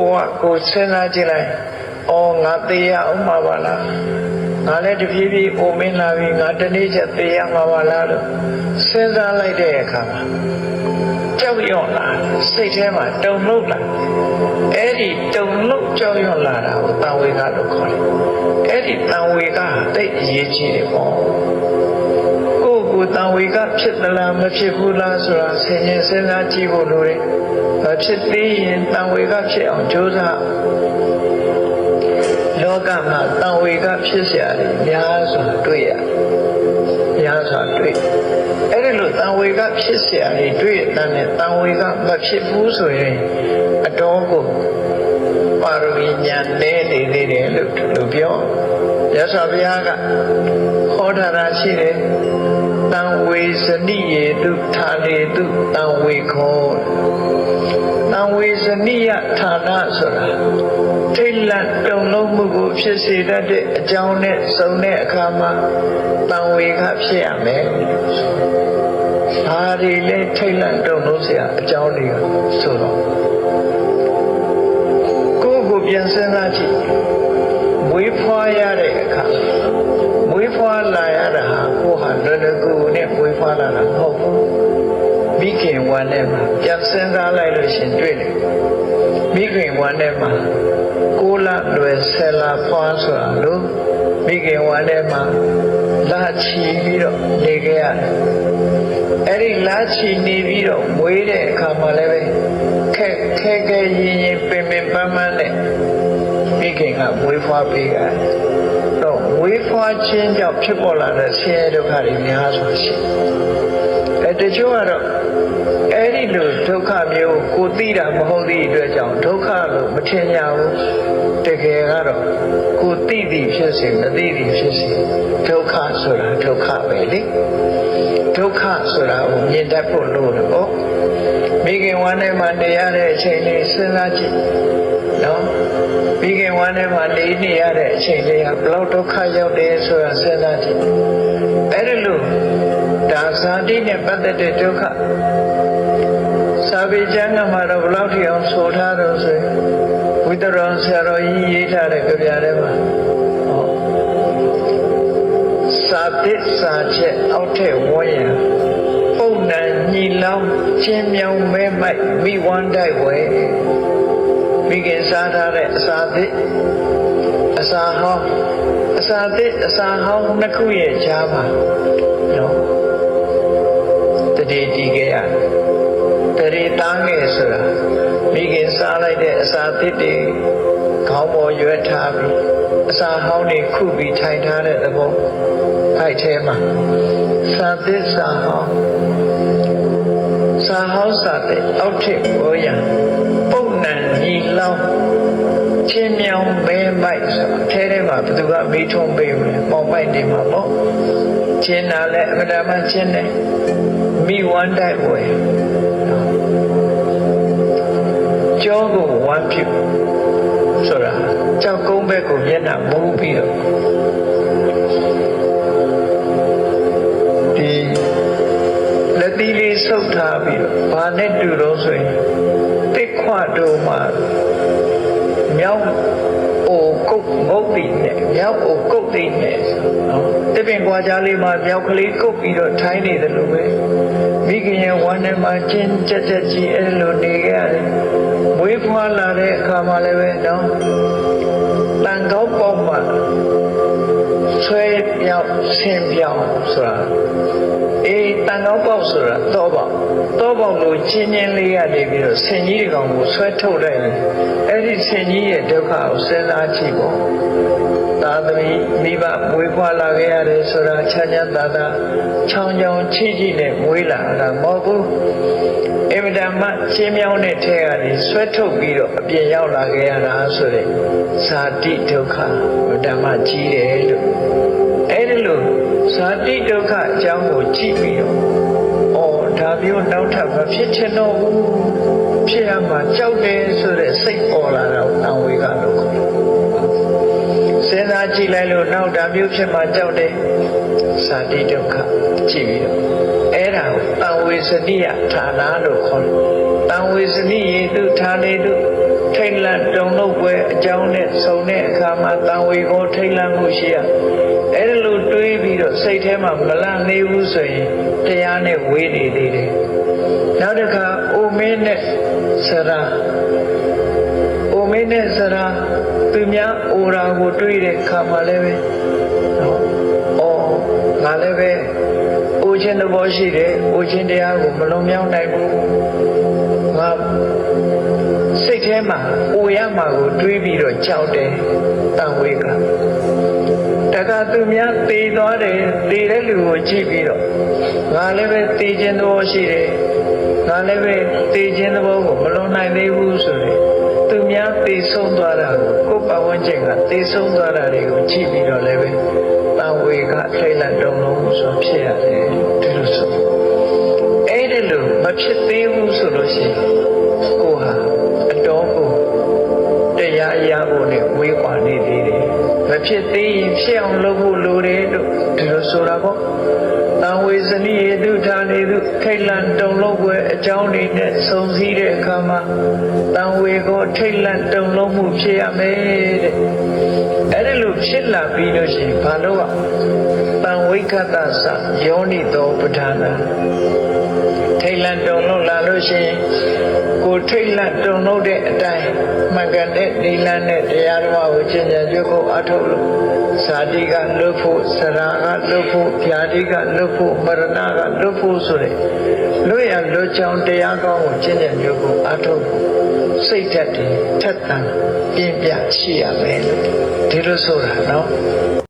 ကိုယ့်ဘဝကိုယ်စဉ်းစားကြည့်လိုက်အော်ငါသေးရအောင်မှာပါလားငါလည်းတဖြည်းဖြည်းအိုမင်းလာပြီငါတနေ့ချက်သေးရမှာပါလားလို့စဉ်းစားလိုက်တဲ့အခါမှာကြောက်ရွံ့လာစိတ်ထဲမှာတုန်လှုပ်လာအဲ့ဒီတုန်လှုပ်ကြောက်ရွံ့လာတာကိုတန်ဝေကလို့ခေါ်တယ်အဲ့ဒီတန်ဝေကဟာတိတ်အရေးကြီးတယ်ပေါ့ ကိုယ့်ကိုယ်တန်ဝေကဖြစ်သလားမဖြစ်ဘူးလားဆိုတာဆင်ခြင်စဉ်းစားကြည့်ဖို့လိုတယ်မဖြစ်သေးရင်တန်ဝေကဖြစ်အောင်ကြိုးစားလောကမှာတန်ဝေကဖြစ်เสียတယ်များစွာတွေ့ရများစွာတွေ့အဲ့ဒီလိုတန်ဝေကဖြစ်เสียတယ်တွေ့ရတဲ့တန်ဝေကမဖြစ်ဘူးဆိုရင်အတော်ကိုပါရမီညာနေနေသေးတယ်လို့သူပြောရသော်ဘုရားကဟောထားတာရှိတယ် တံဝေဇနိယေတုထာလေတုတံဝေခောတံဝေဇနိယဌာနဆိုတာထိတ်လန့်တုံလုံးမှုကိုဖြစ်စေတတ်တဲ့အကြောင်းနဲ့စုံတဲ့အခါမှာတံဝေကဖြစ်ရမယ်။ဒါတွေလည်းထိတ်လန့်တုံလုံးစရာအကြောင်းတွေဆိုတော့ကိုယ့်ကိုပြန်စဉ်းစားကြည့် ဝမ်းထဲမှာပြန်စဉ်းစားလိုက်လို့ရှရင်တွေ့တယ်မိခင်ဝမ်းထဲမှာကိုလလွယ်ဆယ်လာဖွားဆိုတာလို့မိခင်ဝမ်းထဲမှာလာချီပြီးတော့နေခဲ့ရတယ်အဲ့ဒီလာချီနေပြီးတော့မွေးတဲ့အခါမှာလည်းပဲခက်ခဲခဲရင်ရင်ပင်ပင်ပန်းပန်းနဲ့မိခင်ကမွေးဖွားပေးရတယ်တော့ဝေးဖွားခြင်းကြောင့်ဖြစ်ပေါ်လာတဲ့ဆင်းရဲဒုက္ခတွေများစွာရှိတယ်အဲတချို့ကတော့အဲ့ ဒီလိုဒုက္ခမျိုးကိုသိတာမဟုတ်သည့်အတွက်ကြောင့်ဒုက္ခလို့မထင်ကြဘူးတကယ်ကတော့ကိုသိသည်ဖြစ်စေမသိသည်ဖြစ်စေဒုက္ခဆိုတာဒုက္ခပဲလေဒုက္ခဆိုတာကိုမြင်တတ်ဖို့လိုတယ်ပေါ့မိခင်ဝမ်းထဲမှာနေရတဲ့အချိန်လေးစဉ်းစားကြည့်နော်မိခင်ဝမ်းထဲမှာနေနေရတဲ့အချိန်လေးကဘလောက်ဒုက္ခရောက်တယ်ဆိုတာစဉ်းစားကြည့်အဲ့ဒီလိုဒါဇာတိနဲ့ပတ်သက်တဲ့ဒုက္ခ စာပေကျမ်းကမှာတော့ဘလောက်ထိအောင်ဆိုထားတော့ဆိုရင်ဝိတရောဆရာတော်ကြီးရေးထားတဲ့ကြပြထဲမှာဟောစာသစ်စာချက်အောက်ထက်ဝန်းရံပုံနံညီလောင်းချင်းမြောင်မဲမိုက်မိဝမ်းတိုက်ဝဲမိခင်စားထားတဲ့အစာသစ်အစာဟောင်းအစာသစ်အစာဟောင်းနှစ်ခုရဲ့ကြားမှာနော်တတိတီးခဲ့ရတယ် တရေတားငယ်ဆိုတာမိခင်စားလိုက်တဲ့အစာသစ်တွေခေါင်းပေါ်ရွက်ထားပြီးအစာဟောင်းတွေခုပြီးထိုင်ထားတဲ့သဘောအဲ့ထဲမှာစာသစ်စာဟောင်းစာဟောင်းစာသစ်အောက်ထစ်ဘောရပုံနံညီလောင်းချင်းမြောင်မဲမိုက်ဆိုအဲထဲမှာဘသူကမေးထုံးပေးမလဲပေါင်ပိုက်နေမှာပေါ့ချင်းနာလဲအမတမချင်းတယ်မိဝမ်းတိုက်ဝယ် ကြောကိုဝမ်းပြုဆိုတာကြောက်ကုန်းဘက်ကိုမျက်နှာမူးပြီးတော့ဒီလက်သီးလေးဆုပ်ထားပြီးတော့ဘာနဲ့တူတော့ဆိုရင်တစ်ခွတော်မှာမြောက်အိုကုတ်ငုတ်တိနဲ့မြောက်အိုကုတ်တိနဲ့နော်တပင်ကွာကြားလေးမှာမြောက်ကလေးကုတ်ပြီးတော့ထိုင်းနေတယ်လို့ပဲမိခင်ရဲ့ဝမ်းထဲမှာကျင်းကြက်ကြက်ကြီးအဲ့လိုနေကြရတယ် မွေးဖွားလာတဲ့အခါမှာလည်းပဲနော်တန်ကောက်ပေါက်မှာဆွဲပြောက်ဆင်းပြောက်ဆိုတာ အေးတန်ကောက်ပေါက်ဆိုတာတော့ပေါက်တော့ပေါက်လို့ချင်းချင်းလေးရနေပြီးတော့ဆင်ကြီးကောင်ကိုဆွဲထုတ်လိုက်ရင်အဲ့ဒီဆင်ကြီးရဲ့ဒုက္ခကိုစဉ်းစားကြည့်ပေါ့သာသမီမိဘမွေးဖွားလာခဲ့ရတယ်ဆိုတာချမ်းချမ်းသာသာချောင်းချောင်းချိချိနဲ့မွေးလာတာမဟုတ်ဘူးအင်မတန်မှချင်းမြောင်းတဲ့ထဲကနေဆွဲထုတ်ပြီးတော့အပြင်ရောက်လာခဲ့ရတာဆိုတဲ့ဇာတိဒုက္ခဓမ္မကြီးတယ်လို့အဲ့ဒီလိုဇာတိဒုက္ခအကြောင်းကိုကြည့်ပြီးတော့အော်ဒါ မျိုးနောက်ထပ်မဖြစ်ချင်တော့ဘူးဖြစ်ရမှာကြောက်တယ်ဆိုတဲ့စိတ်ပေါ်လာတာကိုအဝေကလို့ခေါ်တယ်စဉ်းစားကြည့်လိုက်လို့နောက်ဒါမျိုးဖြစ်မှကြောက်တယ်ဇာတိဒုက္ခကြည့်ပြီးတော့အဲ့ဒါကိုတံဝေစနိယဌာနလို့ခေါ်တယ်တံဝေစနိယေတုဌာနေတုထိတ်လန့်ါမှာတန်ဝေကိုထိတ်လန့်မှုရှိရအဲ့ဒါလိုတွေး ပြီးတော့စိတ်ထဲမှာမလန့်နေဘူးဆိုရင်တရားနဲ့ဝေးနေသေးတယ်နောက်တစ်ခါအိုမင်းနဲ့စရာအိုမင်းနဲ့စရာသူများအိုရာကိုတွေးတဲ့ခါမှာလည်းပဲနော်အော်ငါလည်းပဲအိုခြင်းသဘောရှိတယ်အိုခြင်းတရားကိုမလွန်မြောက်နိုင်ဘူးငါစိတ်ထဲမှာအိုရမှာကိုတွေးပြီးတော့ကြောက်တယ် လူကိုကြည့်ပြီးတော့ငါလည်းပဲသေခြင်းသဘောရှိတယ်ငါလည်းပဲသေခြင်းသဘောကိုမလွန်နိုင်သေးဘူးဆိုရင်သူများသေဆုံးသွားတာကိုကိုယ်ပတ်ဝန်းကျင်ကသေဆုံးသွားတာတွေကိုကြည့်ပြီးတော့လည်းပဲတန်ဝေကထိတ်လန့်တုန်လုံးဆိုဖြစ်ရတယ်ဒီလိုဆိုအဲ့ဒီလိုမဖြစ်သေးဘူးဆိုလို့ရှိရင်ကိုဟာ ကြောင်းတွေနဲ့စုံစည်းတဲ့အခါမှာတံဝေကိုထိတ်လန့်တုန်လုံးမှုဖြစ်ရမယ်တဲ့အဲ့ဒီလိုဖြစ်လာပြီးလို့ရှိရင်ဘာလို့อ่ะတံဝိခတ္တသယောနိတောပဋ္ဌာနာထိတ်လန့်တုန်လုံးလာလို့ရှိရင် ကိုထိတ်လန့်တုန်လုံးတဲ့အတိုင်းမှန်ကန်တဲ့နိလန်းနဲ့တရားတော်ကိုကျင့်ကြံကြုတ်ကိုအထုတ်လို့ဇာတိကလွတ်ဖို့စရာကလွတ်ဖို့ဗျာတိကလွတ်ဖို့မရဏကလွတ်ဖို့ဆိုတဲ့လွတ်ရလွတ်ချောင်းတရားကောင်းကိုကျင့်ကြံကြုတ်ကိုအထုတ်ဖို့စိတ်ဓာတ်တွေထက်သန်ပြင်းပြရှိရမယ်လို့ဒီလိုဆိုတာနော်